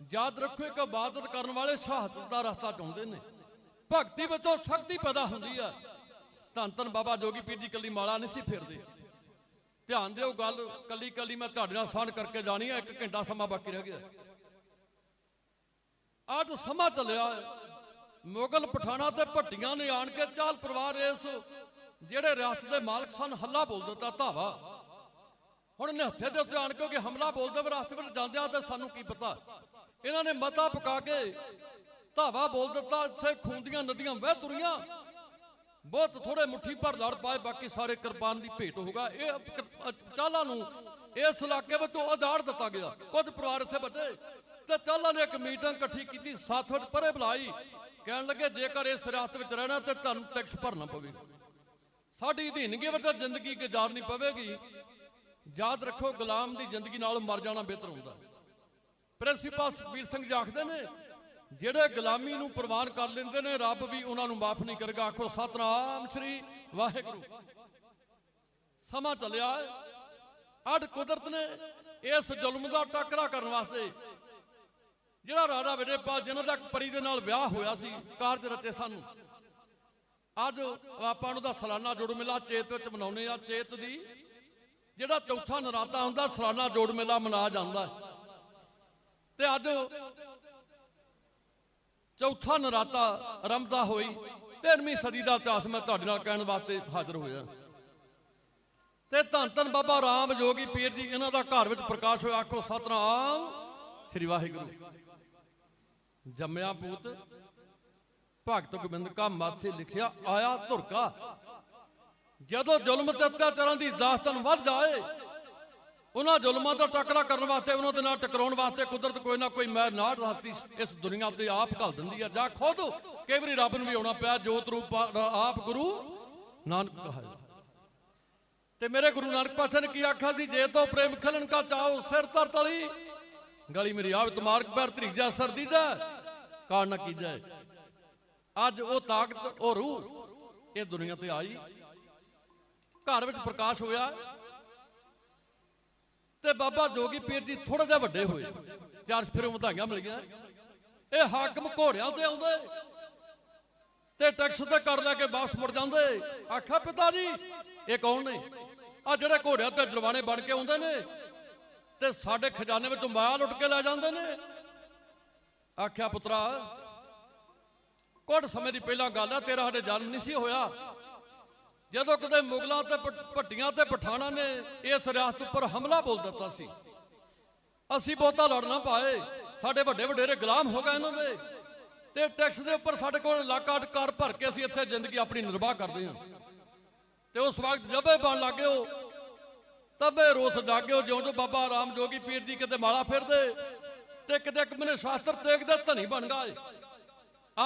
ਯਾਦ ਰੱਖੋ ਇੱਕ ਇਬਾਦਤ ਕਰਨ ਵਾਲੇ ਸ਼ਹਾਦਤ ਦਾ ਰਸਤਾ ਚਾਹੁੰਦੇ ਨੇ। ਭਗਤੀ ਵਿੱਚੋਂ ਸ਼ਕਤੀ ਪੈਦਾ ਹੁੰਦੀ ਆ। ਧੰਨ ਧੰਨ ਬਾਬਾ ਜੋਗੀ ਪੀਰ ਜੀ ਕੱਲੀ ਮਾਲਾ ਨਹੀਂ ਸੀ ਫੇਰਦੇ। ਧਿਆਨ ਦਿਓ ਗੱਲ, ਕੱਲੀ ਕੱਲੀ ਮੈਂ ਤੁਹਾਡੇ ਨਾਲ ਸਾਂਝ ਕਰਕੇ ਜਾਣੀ ਆ, ਇੱਕ ਘੰਟਾ ਸਮਾਂ ਬਾਕੀ ਰਹਿ ਗਿਆ। ਅੱਜ ਸਮਾਂ ਚੱਲਿਆ ਮੁਗਲ ਪਠਾਣਾ ਤੇ ਭੱਟੀਆਂ ਨੇ ਆਣ ਕੇ ਚਾਲ ਪਰਿਵਾਰ ਇਸ ਜਿਹੜੇ ਰਿਆਸਤ ਦੇ ਮਾਲਕ ਸਨ, ਹੱਲਾ ਬੋਲ ਦਿੱਤਾ, ਧਾਵਾ। ਹੁਣ ਨਿਹੱਥੇ ਦੇ ਉੱਤੇ ਆਣ ਕੇ ਹਮਲਾ ਬੋਲਦੇ ਵੇ ਰਸਤੇ ਵਿੱਚ ਜਾਂਦਿਆਂ ਤੇ ਸਾਨੂੰ ਕੀ ਪਤਾ? ਇਹਨਾਂ ਨੇ ਮਤਾ ਪਕਾ ਕੇ ਧਾਵਾ ਬੋਲ ਦਿੱਤਾ, ਇੱਥੇ ਖੂਨ ਦੀਆਂ ਨਦੀਆਂ ਵਹਿ ਤੁਰੀਆਂ। ਬਹੁਤ ਥੋੜੇ ਮੁੱਠੀ ਭਰ ਲੜ ਪਾਏ, ਬਾਕੀ ਸਾਰੇ ਕਿਰਪਾਨ ਦੀ ਭੇਟ ਹੋਗਾ ਇਹ ਕਿਰ- ਨੂੰ ਇਸ ਇਲਾਕੇ ਵਿੱਚੋਂ ਉਜਾੜ ਦਿੱਤਾ ਗਿਆ। ਕੁਝ ਪਰਿਵਾਰ ਇੱਥੇ ਬਚੇ ਤੇ ਚਾਲਾਂ ਨੇ ਇੱਕ ਮੀਟਿੰਗ ਇਕੱਠੀ ਕੀਤੀ, ਸਾਥ ਵਿੱਚ ਪਰੇ ਬੁਲਾਈ। ਕਹਿਣ ਲੱਗੇ, ਜੇਕਰ ਇਸ ਰਿਆਸਤ ਵਿੱਚ ਰਹਿਣਾ ਤੇ ਤੁਹਾਨੂੰ ਟੈਕਸ ਭਰਨਾ ਪਵੇਗਾ ਸਾਡੀ ਅਧੀਨਗੀ ਵਿੱਚ ਜ਼ਿੰਦਗੀ ਗੁਜ਼ਾਰਨੀ ਪਵੇਗੀ। ਯਾਦ ਰੱਖੋ, ਗੁਲਾਮ ਦੀ ਜ਼ਿੰਦਗੀ ਨਾਲ ਮਰ ਜਾਣਾ ਬਿਹਤਰ ਹੁੰਦਾ। ਪ੍ਰਿੰਸੀਪਲ ਸੁਖਬੀਰ ਸਿੰਘ ਜੀ ਆਖਦੇ ਨੇ, ਜਿਹੜੇ ਗੁਲਾਮੀ ਨੂੰ ਪ੍ਰਵਾਨ ਕਰ ਲੈਂਦੇ ਨੇ, ਰੱਬ ਵੀ ਉਹਨਾਂ ਨੂੰ ਮਾਫ ਨਹੀਂ ਕਰੇਗਾ। ਆਖੋ, ਸਤਨਾਮ ਸ੍ਰੀ ਵਾਹਿਗੁਰੂ। ਸਮਾਂ ਚੱਲਿਆ ਹੈ। ਕੁਦਰਤ ਨੇ ਇਸ ਜ਼ੁਲਮ ਦਾ ਟਾਕਰਾ ਕਰਨ ਵਾਸਤੇ ਜਿਹੜਾ ਰਾਜਾ ਵਿਜੇਪਾਲ ਜਿਨ੍ਹਾਂ ਦਾ ਪਰੀ ਦੇ ਨਾਲ ਵਿਆਹ ਹੋਇਆ ਸੀ, ਕਾਰਜ ਰਚੇ ਸਾਨੂੰ। ਅੱਜ ਆਪਾਂ ਨੂੰ ਦਾ ਸਾਲਾਨਾ ਜੋੜ ਮੇਲਾ ਚੇਤ ਵਿੱਚ ਮਨਾਉਂਦੇ ਆ ਚੇਤ ਦੀ ਜਿਹੜਾ ਚੌਥਾ ਨਰਾਤਾ ਹੁੰਦਾ, ਸਾਲਾਨਾ ਜੋੜ ਮੇਲਾ ਮਨਾਇਆ ਜਾਂਦਾ ਹੈ। ਤੇ ਅੱਜ ਚੌਥਾ ਨਰਾਤਾ ਰਮਦਾ ਹੋਈ 13ਵੀਂ ਸਦੀ ਦਾ ਇਤਿਹਾਸ ਮੈਂ ਤੁਹਾਡੇ ਨਾਲ ਕਹਿਣ ਵਾਸਤੇ ਹਾਜ਼ਰ ਹੋਇਆ। ਤੇ ਧੰਨ ਧੰਨ ਬਾਬਾ ਰਾਮ ਜੋਗੀ ਪੀਰ ਜੀ, ਇਹਨਾਂ ਦਾ ਘਰ ਵਿੱਚ ਪ੍ਰਕਾਸ਼ ਹੋਇਆ। ਆਖੋ, ਸਤਨਾਮ ਸ੍ਰੀ ਵਾਹਿਗੁਰੂ। ਜੰਮਿਆ ਪੂਤ, ਭਗਤ ਗੋਬਿੰਦ ਕਾ ਮਾਥੇ ਲਿਖਿਆ, ਆਇਆ ਧੁਰਕਾ। ਜਦੋਂ ਜ਼ੁਲਮ ਤੇ ਅਤਿਆਚਾਰਾਂ ਦੀ ਦਾਸਤਾਨ ਵੱਧ ਜਾਏ ਉਹਨਾਂ ਜ਼ੁਲਮਾਂ ਦਾ ਟੱਕਰਾ ਕਰਨ ਵਾਸਤੇ, ਉਹਨਾਂ ਦੇ ਨਾਲ ਟਕਰਾਉਣ ਵਾਸਤੇ ਕੁਦਰਤ ਕੋਈ ਨਾ ਕੋਈ ਮੈਂ ਨਾੜ ਹਸਤੀ ਇਸ ਦੁਨੀਆ ਤੇ ਆਪ ਘਲ ਦਿੰਦੀ ਆ। ਜਾਂ ਖੁਦ ਕਈ ਵਾਰੀ ਰੱਬ ਨੂੰ ਵੀ ਆਉਣਾ ਪਿਆ, ਜੋਤ ਰੂਪ ਆਪ ਗੁਰੂ ਨਾਨਕ ਕਹਾਇਆ ਤੇ ਮੇਰੇ ਗੁਰੂ ਨਾਨਕ ਪਾਤਸ਼ਾਹ ਨੇ ਕੀ ਆਖਿਆ ਸੀ? ਜੇ ਤੋ ਪ੍ਰੇਮ ਖਲਨ ਕਾ ਚਾਹੋ, ਸਿਰ ਤਰ ਤਲੀ, ਗਲੀ ਮੇਰੀ ਆਵ ਤੁਮਾਰਕ ਪੈਰ ਧਰੀਜਾ ਸਰਦੀ ਦਾ ਕਾਣ ਨਾ ਕੀਜੈ। ਅੱਜ ਉਹ ਤਾਕਤ, ਉਹ ਰੂਹ, ਇਹ ਦੁਨੀਆ ਤੇ ਆਈ। ਘਰ ਵਿੱਚ ਪ੍ਰਕਾਸ਼ ਹੋਇਆ। ਤੇ ਬਾਬਾ ਜੋਗੀ ਪੀਰ ਜੀ ਥੋੜਾ ਜਿਹਾ ਵੱਡੇ ਹੋਏ। ਚਾਰ ਫਿਰ ਵਧਾਈਆਂ ਮਿਲ ਇਹ ਹਾਕਮ ਘੋੜਿਆਂ ਤੇ ਆਉਂਦੇ। ਤੇ ਟੈਕਸ ਤੇ ਕਰ ਲੈ ਕੇ ਵਾਪਸ ਮੁੜ ਜਾਂਦੇ। ਆਖਿਆ, ਪਿਤਾ ਜੀ, ਇਹ ਕੌਣ ਨੇ? ਆ ਜਿਹੜੇ ਘੋੜਿਆਂ ਤੇ ਜਰਵਾਣੇ ਬਣ ਕੇ ਆਉਂਦੇ ਨੇ, ਤੇ ਸਾਡੇ ਖਜ਼ਾਨੇ ਵਿੱਚੋਂ ਮਾਇਆ ਲੁੱਟ ਕੇ ਲੈ ਜਾਂਦੇ ਨੇ। ਆਖਿਆ, ਪੁੱਤਰਾ ਕੁਝ ਸਮੇਂ ਦੀ ਪਹਿਲਾਂ ਗੱਲ ਆ, ਤੇਰਾ ਸਾਡੇ ਜਨਮ ਨਹੀਂ ਸੀ ਹੋਇਆ। ਜਦੋਂ ਕਦੇ ਮੁਗਲਾਂ ਤੇ ਪ- ਭੱਟੀਆਂ ਤੇ ਪਠਾਣਾ ਨੇ ਇਸ ਰਿਆਸਤ ਉੱਪਰ ਹਮਲਾ ਬੋਲ ਦਿੱਤਾ ਸੀ। ਅਸੀਂ ਬਹੁਤਾ ਲੜਨਾ ਪਾਏ। ਸਾਡੇ ਵੱਡੇ ਵਡੇਰੇ ਗੁਲਾਮ ਹੋ ਗਏ ਇਹਨਾਂ ਦੇ। ਤੇ ਟੈਕਸ ਦੇ ਉੱਪਰ ਸਾਡੇ ਕੋਲ ਇਲਾਕਾ ਕਾਰ ਭਰ ਕੇ ਅਸੀਂ ਇੱਥੇ ਜ਼ਿੰਦਗੀ ਆਪਣੀ ਨਿਰਵਾਹ ਕਰਦੇ ਹਾਂ। ਤੇ ਉਸ ਵਕਤ ਜਬੇ ਬਣ ਲੱਗਿਓ ਤਬੇ ਰੋਸ ਜਾਗਿਓ ਜਿਉਂ ਜੋ ਬਾਬਾ ਰਾਮ ਜੋਗੀ ਪੀਰ ਜੀ ਕਿਤੇ ਮਾਲਾ ਫਿਰਦੇ, ਤੇ ਕਿਤੇ ਇੱਕ ਮਨੇ ਸ਼ਾਸਤਰ ਤੇਗ ਦੇ ਧਨੀ ਬਣ ਗਏ।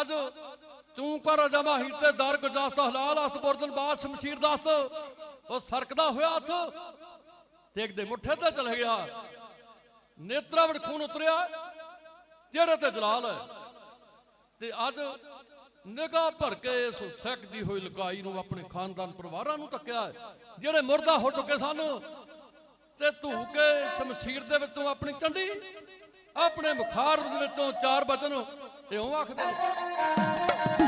ਅੱਜ ਤੂੰ ਕਰ ਜਮਾ ਹੀ ਦਰ ਗੁਜਾਸਤ ਹਲਾਲ ਅਸਤ ਬੁਰਦਨ ਬਾਦ ਸ਼ਮਸ਼ੀਰ ਦਾਸ। ਉਹ ਸਰਕਦਾ ਹੋਇਆ ਹੱਥ ਤੇਗ ਮੁੱਠੇ ਤੇ ਚਲ ਗਿਆ। ਨੇਤਰਾ ਖੂਨ ਉਤਰਿਆ, ਚਿਹਰੇ ਤੇ ਜਲਾਲ। ਹੈ ਤੇ ਅੱਜ ਨਿਗਾਹ ਭਰ ਕੇ ਇਸ ਸਿੱਕਦੀ ਹੋਈ ਲਕਾਈ ਨੂੰ ਆਪਣੇ ਖਾਨਦਾਨ ਪਰਿਵਾਰਾਂ ਨੂੰ ਤੱਕਿਆ ਜਿਹੜੇ ਮੁਰਦਾ ਹੋ ਚੁੱਕੇ ਸਨ, ਤੇ ਧੂ ਕੇ ਸ਼ਮਸ਼ੀਰ ਦੇ ਵਿੱਚੋਂ ਆਪਣੀ ਚੰਡੀ, ਆਪਣੇ ਮੁਖਾਰ ਦੇ ਵਿੱਚੋਂ ਚਾਰ ਬਚਨ ਇਉਂ ਆਖਦੇ ਨੇ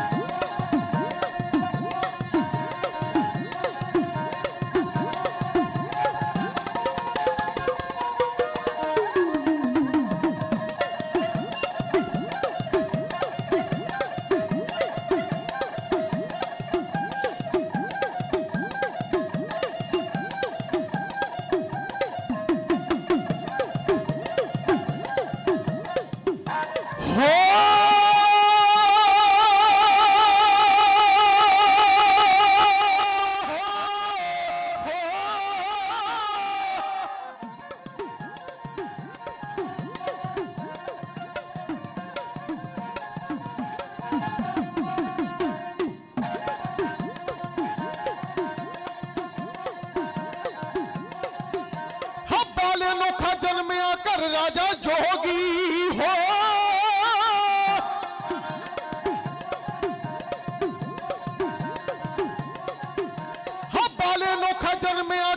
ਘਰ ਰਾਜਾ ਜੋਗੀ ਹੋ। ਹੱਬਾਲੇ ਨੋਖਾ ਜਨਮਿਆ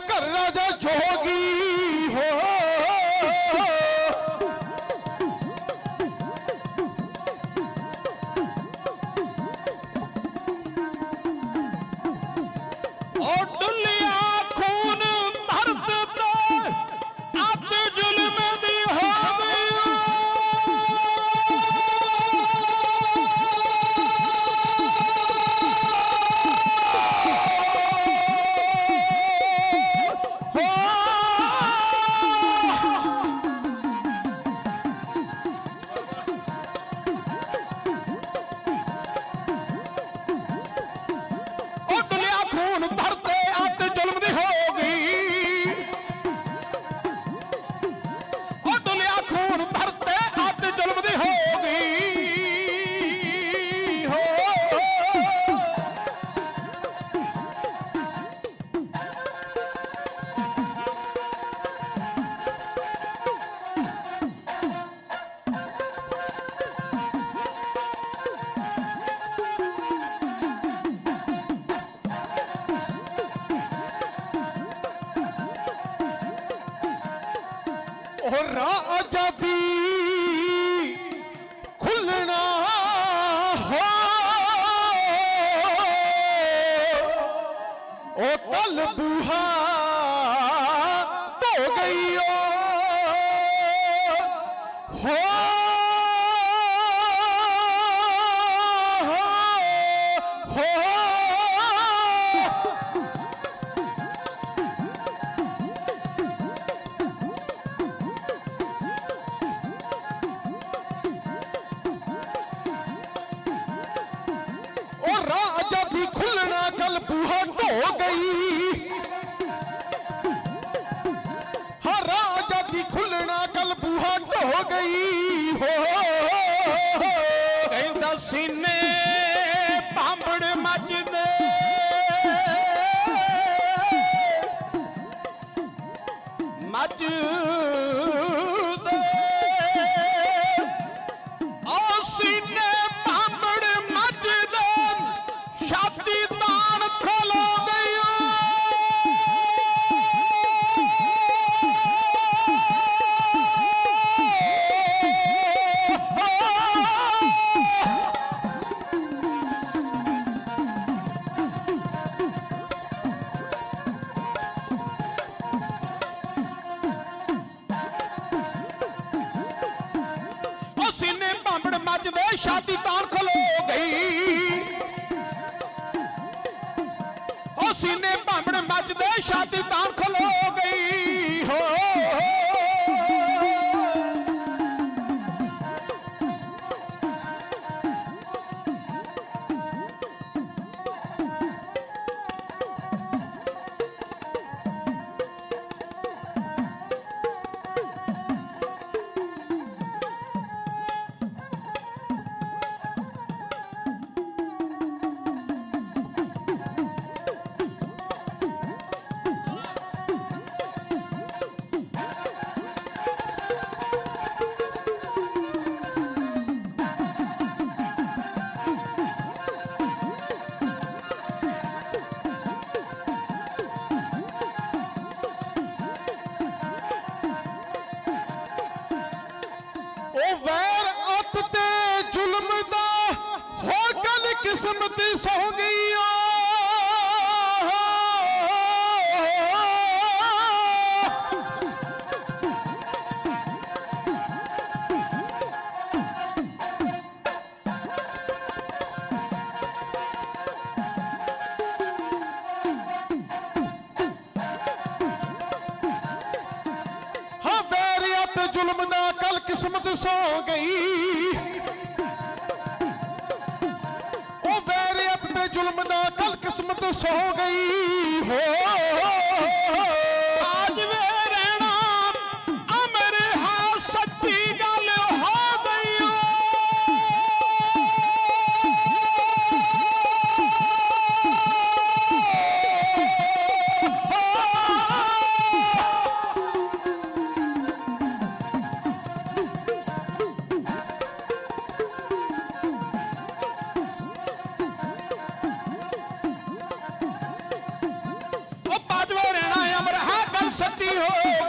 ਉਹ ਰਾਜਾ ਦੀ ਖੁੱਲਣਾ ਹੋ ਉਹ ਕੱਲ ਬੂਹਾ ਧੋ ਗਈ ਓ। ਹੋ ਕਲ ਢੋ ਗਈ ਹਰ ਰਾਜਾ ਦੀ ਖੁੱਲਣਾ ਕਲ ਬੂਹਾ ਢੋ ਗਈ। ਹੋ ਕਹਿੰਦਾ ਸੀਨੇ ਮੱਜਦੇ ਛਾਤੀ ਤਾਣ ਖਲੋ ਗਈ। ਉਹ ਸੀਨੇ ਭਾਂਬੜ ਮੱਜਦੇ ਛਾਤੀ ਤਾਣ ਖਲੋ ਕਿਸਮਤ ਸੋ ਗਈ ਓ ਹਾਂ ਵੈਰ ਜ਼ੁਲਮ ਦਾ ਕੱਲ ਕਿਸਮਤ ਸੋ ਗਈ। ਜ਼ੁਲਮ ਦਾ ਕਲ ਕਿਸਮਤ ਸੋ ਗਈ ਹੋ। oh,